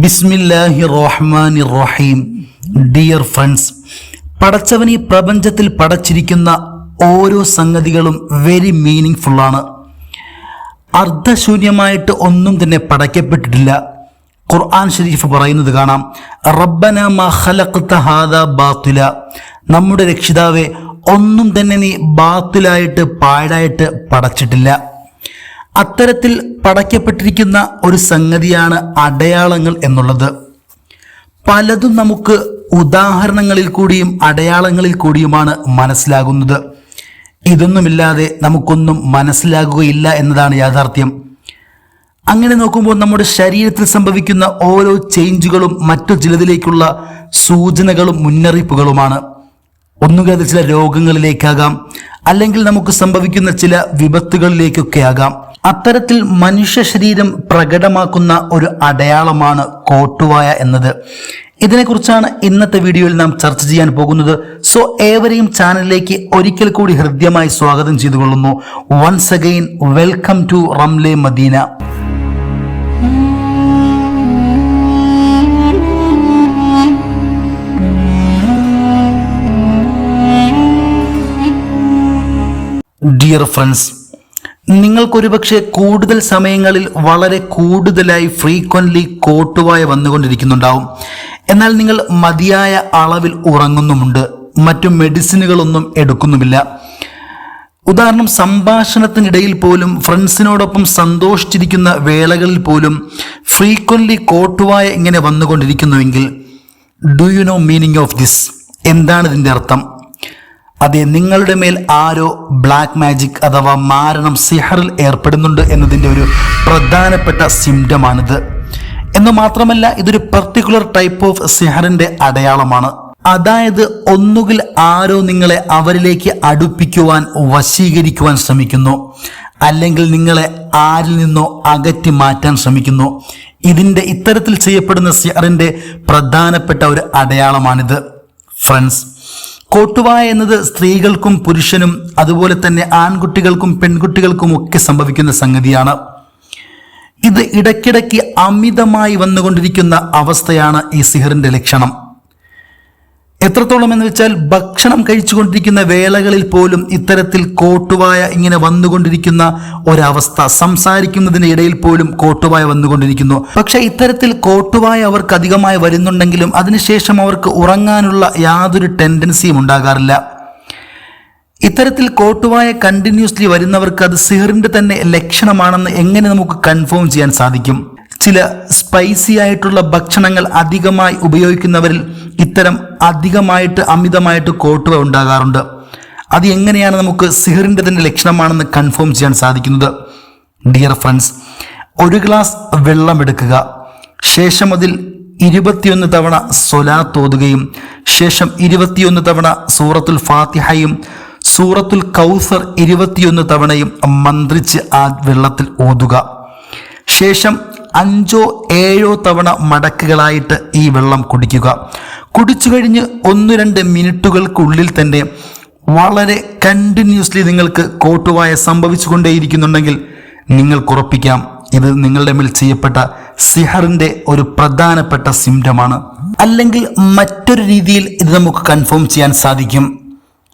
ബിസ്മില്ലാഹി റഹ്മാനി റഹീം dear friends പടച്ചവൻ ഈ പ്രപഞ്ചത്തിൽ പടച്ചിരിക്കുന്ന ഓരോ സംഗതികളും വെരി മീനിങ് ഫുള്ളാണ് അർദ്ധശൂന്യമായിട്ട് ഒന്നും തന്നെ പടയ്ക്കപ്പെട്ടിട്ടില്ല. ഖുർആൻ ഷരീഫ് പറയുന്നത് കാണാം റബ്ബന ബാത്തില. നമ്മുടെ രക്ഷിതാവെ ഒന്നും തന്നെ നീ ബാത്തിലായിട്ട് പാഴായിട്ട് പടച്ചിട്ടില്ല. അത്തരത്തിൽ പടയ്ക്കപ്പെട്ടിരിക്കുന്ന ഒരു സംഗതിയാണ് അടയാളങ്ങൾ എന്നുള്ളത്. പലതും നമുക്ക് ഉദാഹരണങ്ങളിൽ കൂടിയും അടയാളങ്ങളിൽ കൂടിയുമാണ് മനസ്സിലാകുന്നത്. ഇതൊന്നുമില്ലാതെ നമുക്കൊന്നും മനസ്സിലാകുകയില്ല എന്നതാണ് യാഥാർത്ഥ്യം. അങ്ങനെ നോക്കുമ്പോൾ നമ്മുടെ ശരീരത്തിൽ സംഭവിക്കുന്ന ഓരോ ചേഞ്ചുകളും മറ്റു ചിലതിലേക്കുള്ള സൂചനകളും മുന്നറിയിപ്പുകളുമാണ്. ഒന്നുകിൽ ചില രോഗങ്ങളിലേക്കാകാം അല്ലെങ്കിൽ നമുക്ക് സംഭവിക്കുന്ന ചില വിപത്തുകളിലേക്കൊക്കെ ആകാം. അത്തരത്തിൽ മനുഷ്യ ശരീരം പ്രകടമാക്കുന്ന ഒരു അടയാളമാണ് കോട്ടുവായ എന്നത്. ഇതിനെക്കുറിച്ചാണ് ഇന്നത്തെ വീഡിയോയിൽ നാം ചർച്ച ചെയ്യാൻ പോകുന്നത്. സോ ഏവരെയും ചാനലിലേക്ക് ഒരിക്കൽ കൂടി ഹൃദ്യമായി സ്വാഗതം ചെയ്തുകൊള്ളുന്നു. Once again welcome to Ramle Madina dear friends നിങ്ങൾക്കൊരുപക്ഷെ കൂടുതൽ സമയങ്ങളിൽ വളരെ കൂടുതലായി ഫ്രീക്വന്റ്ലി കോട്ടുവായ വന്നുകൊണ്ടിരിക്കുന്നുണ്ടാവും. എന്നാൽ നിങ്ങൾ മതിയായ അളവിൽ ഉറങ്ങുന്നുമുണ്ട്. മറ്റു മെഡിസിനുകളൊന്നും എടുക്കുന്നുമില്ല. ഉദാഹരണം സംഭാഷണത്തിനിടയിൽ പോലും ഫ്രണ്ട്സിനോടൊപ്പം സന്തോഷിച്ചിരിക്കുന്ന വേളകളിൽ പോലും ഫ്രീക്വന്റ്ലി കോട്ടുവായ ഇങ്ങനെ വന്നുകൊണ്ടിരിക്കുന്നുവെങ്കിൽ do you know meaning of this എന്താണ് ഇതിന്റെ അർത്ഥം? അതെ നിങ്ങളുടെ മേൽ ആരോ ബ്ലാക്ക് മാജിക് അഥവാ മാരണം സിഹറിൽ ഏർപ്പെടുന്നുണ്ട് എന്നതിന്റെ ഒരു പ്രധാനപ്പെട്ട സിംറ്റമാണിത്. എന്ന് മാത്രമല്ല ഇതൊരു പെർട്ടിക്കുലർ ടൈപ്പ് ഓഫ് സിഹറിന്റെ അടയാളമാണ്. അതായത് ഒന്നുകിൽ ആരോ നിങ്ങളെ അവരിലേക്ക് അടുപ്പിക്കുവാൻ വശീകരിക്കുവാൻ ശ്രമിക്കുന്നു. അല്ലെങ്കിൽ നിങ്ങളെ ആരിൽ നിന്നോ അകറ്റി മാറ്റാൻ ശ്രമിക്കുന്നു. ഇതിന്റെ ഇത്തരത്തിൽ ചെയ്യപ്പെടുന്ന സിഹറിന്റെ പ്രധാനപ്പെട്ട ഒരു അടയാളമാണിത്. ഫ്രണ്ട്സ് കോട്ടുവായ എന്നത് സ്ത്രീകൾക്കും പുരുഷനും അതുപോലെ തന്നെ ആൺകുട്ടികൾക്കും പെൺകുട്ടികൾക്കും ഒക്കെ സംഭവിക്കുന്ന സംഗതിയാണ്. ഇത് ഇടയ്ക്കിടയ്ക്ക് അമിതമായി വന്നുകൊണ്ടിരിക്കുന്ന അവസ്ഥയാണ് ഈ സിഹറിന്റെ ലക്ഷണം. എത്രത്തോളം എന്ന് വെച്ചാൽ ഭക്ഷണം കഴിച്ചുകൊണ്ടിരിക്കുന്ന വേളകളിൽ പോലും ഇത്തരത്തിൽ കോട്ടുവായ ഇങ്ങനെ വന്നുകൊണ്ടിരിക്കുന്ന ഒരവസ്ഥ സംസാരിക്കുന്നതിന് ഇടയിൽ പോലും കോട്ടുവായ വന്നുകൊണ്ടിരിക്കുന്നു. പക്ഷെ ഇത്തരത്തിൽ കോട്ടുവായ അവർക്ക് അധികമായി വരുന്നുണ്ടെങ്കിലും അതിനുശേഷം അവർക്ക് ഉറങ്ങാനുള്ള യാതൊരു ടെൻഡൻസിയും ഉണ്ടാകാറില്ല. ഇത്തരത്തിൽ കോട്ടുവായ കണ്ടിന്യൂസ്ലി വരുന്നവർക്ക് അത് സിഹറിന്റെ തന്നെ ലക്ഷണമാണെന്ന് എങ്ങനെ നമുക്ക് കൺഫേം ചെയ്യാൻ സാധിക്കും? ചില സ്പൈസി ആയിട്ടുള്ള ഭക്ഷണങ്ങൾ അധികമായി ഉപയോഗിക്കുന്നവരിൽ ഇത്തരം അധികമായിട്ട് അമിതമായിട്ട് കോട്ടുവ ഉണ്ടാകാറുണ്ട്. അത് എങ്ങനെയാണ് നമുക്ക് സിഹറിന്റെ തന്നെ ലക്ഷണമാണെന്ന് കൺഫേം ചെയ്യാൻ സാധിക്കുന്നത്? ഡിയർ ഫ്രണ്ട്സ് ഒരു ഗ്ലാസ് വെള്ളം എടുക്കുക. ശേഷം അതിൽ ഇരുപത്തിയൊന്ന് തവണ സൊലാ തോതുകയും ശേഷം ഇരുപത്തിയൊന്ന് തവണ സൂറത്തുൽ ഫാത്തിഹയും സൂറത്തുൽ കൗസർ ഇരുപത്തിയൊന്ന് തവണയും മന്ത്രിച്ച് ആ വെള്ളത്തിൽ ഓതുക. ശേഷം അഞ്ചോ ഏഴോ തവണ മടക്കുകളായിട്ട് ഈ വെള്ളം കുടിക്കുക. കുടിച്ചു കഴിഞ്ഞ് ഒന്ന് രണ്ട് മിനിറ്റുകൾക്കുള്ളിൽ തന്നെ വളരെ കണ്ടിന്യൂസ്ലി നിങ്ങൾക്ക് കോട്ടുവായ സംഭവിച്ചുകൊണ്ടേയിരിക്കുന്നുണ്ടെങ്കിൽ നിങ്ങൾക്ക് ഉറപ്പിക്കാം. ഇത് നിങ്ങളുടെ മേൽ ചെയ്യപ്പെട്ട സിഹറിന്റെ ഒരു പ്രധാനപ്പെട്ട സിംറ്റമാണ്. അല്ലെങ്കിൽ മറ്റൊരു രീതിയിൽ ഇത് നമുക്ക് കൺഫേം ചെയ്യാൻ സാധിക്കും.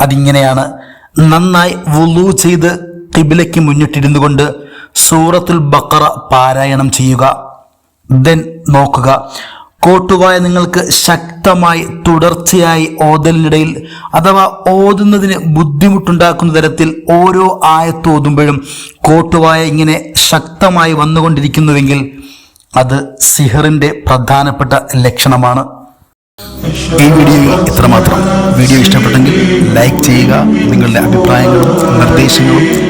അതിങ്ങനെയാണ് നന്നായി വുളു ചെയ്ത് കിബിലയ്ക്ക് മുന്നിട്ടിരുന്നു കൊണ്ട് സൂറത്തുൽ ബക്കറ പാരായണം ചെയ്യുക. ദെൻ നോക്കുക. കോട്ടുവായ നിങ്ങൾക്ക് ശക്തമായി തുടർച്ചയായി ഓതലിനിടയിൽ അഥവാ ഓതുന്നതിന് ബുദ്ധിമുട്ടുണ്ടാക്കുന്ന തരത്തിൽ ഓരോ ആയത്ത് ഓതുമ്പോഴും കോട്ടുവായ ഇങ്ങനെ ശക്തമായി വന്നുകൊണ്ടിരിക്കുന്നുവെങ്കിൽ അത് സിഹറിന്റെ പ്രധാനപ്പെട്ട ലക്ഷണമാണ്. ഈ വീഡിയോയിൽ ഇത്രമാത്രം. വീഡിയോ ഇഷ്ടപ്പെട്ടെങ്കിൽ ലൈക്ക് ചെയ്യുക നിങ്ങളുടെ അഭിപ്രായങ്ങളും നിർദ്ദേശങ്ങളും